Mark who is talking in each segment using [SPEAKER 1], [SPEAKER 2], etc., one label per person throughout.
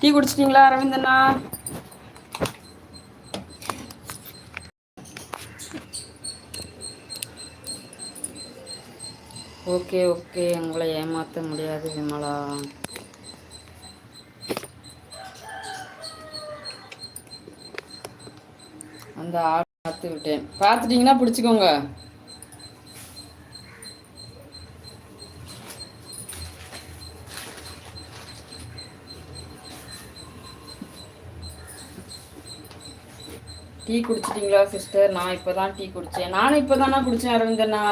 [SPEAKER 1] Tea குடிச்சிட்டிங்களா அரவிந்தண்ணா? Okay okay. உங்களை ஏமாற்ற முடியாது விமலா. அந்த ஆள் பார்த்து விட்டேன். பார்த்துட்டிங்கன்னா பிடிச்சிக்கோங்க. டீ குடிச்சிட்டிங்களா சிஸ்டர் நான் இப்போ தான் டீ குடித்தேன் நானும் இப்போ தானே குடித்தேன் அரவிந்தண்ணா?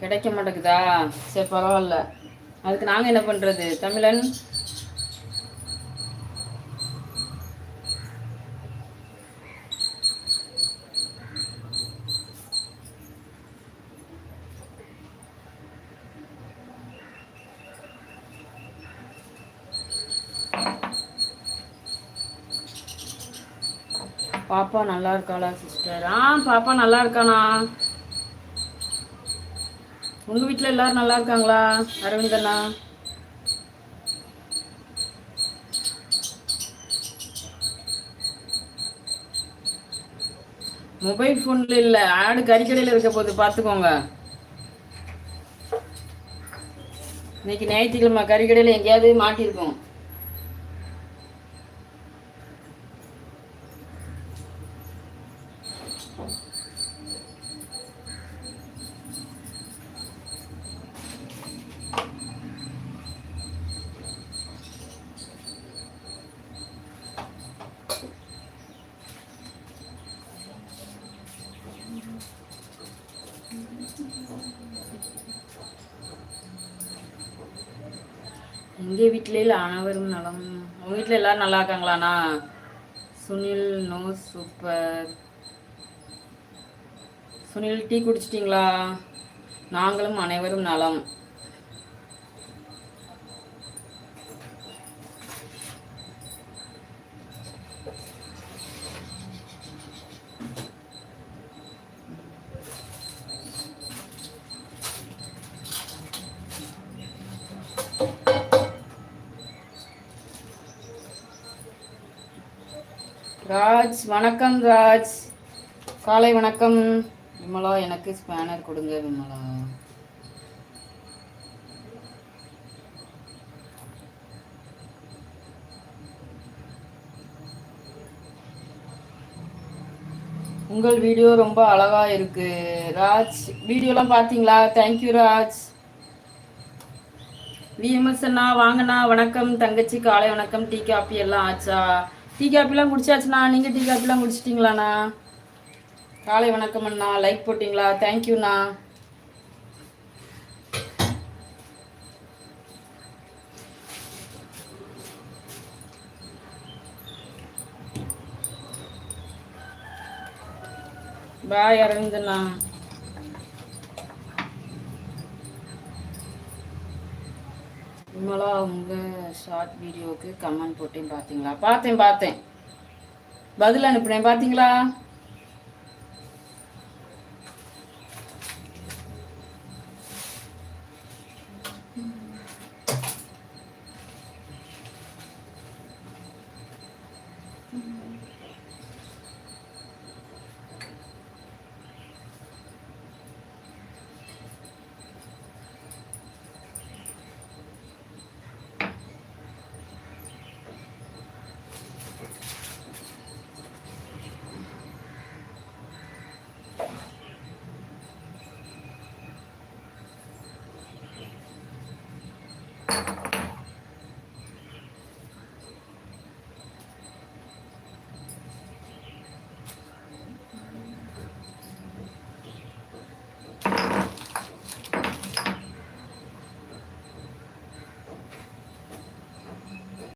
[SPEAKER 1] கிடைக்க மாட்டேங்குதா? சரி பரவாயில்ல. அதுக்கு நாங்கள் என்ன பண்ணுறது தமிழன். பாப்பா நல்லா இருக்காளா சிஸ்டர் ஆ பாப்பா நல்லா இருக்கானா? உங்கள் வீட்டில் எல்லாரும் நல்லா இருக்காங்களா? அரவிந்தண்ணா மொபைல் ஃபோனில் இல்லை ஆடு கறிக்கடையில் இருக்க போது பார்த்துக்கோங்க இன்னைக்கு ஞாயிற்றுக்கிழமை கறிக்கடையில் எங்கேயாவது மாட்டியிருக்கோம் எங்கள் வீட்டிலே அனைவரும் நலம். உங்கள் வீட்டில் எல்லோரும் நல்லா இருக்காங்களாண்ணா? Sunil no super. Sunil tea குடிச்சிட்டிங்களா? நாங்களும் அனைவரும் நலம். ராஜ் வணக்கம் ராஜ். காலை வணக்கம். விமலா எனக்கு ஸ்பேனர் கொடுங்க விமலா. உங்கள் வீடியோ ரொம்ப அழகா இருக்கு. ராஜ் வீடியோலாம் பார்த்தீங்களா? தேங்க்யூ ராஜ். விஎம்எஸ் அண்ணா வாங்கண்ணா வணக்கம். தங்கச்சி காலை வணக்கம். டீ காப்பி எல்லாம் ஆச்சா? டீ காப்பிலாம் குடிச்சாச்சுண்ணா. நீங்கள் டீ காப்பிலாம் குடிச்சிட்டிங்களாண்ணா? காலை வணக்கம் அண்ணா. லைக் போட்டிங்களா? தேங்க்யூண்ணா பாய் அரவிந்தண்ணா. விமலா உங்கள் ஷார்ட் வீடியோவுக்கு கமெண்ட் போட்டேன் பார்த்தீங்களா? பார்த்தேன் பார்த்தேன். பதில் அனுப்புனேன் பார்த்தீங்களா?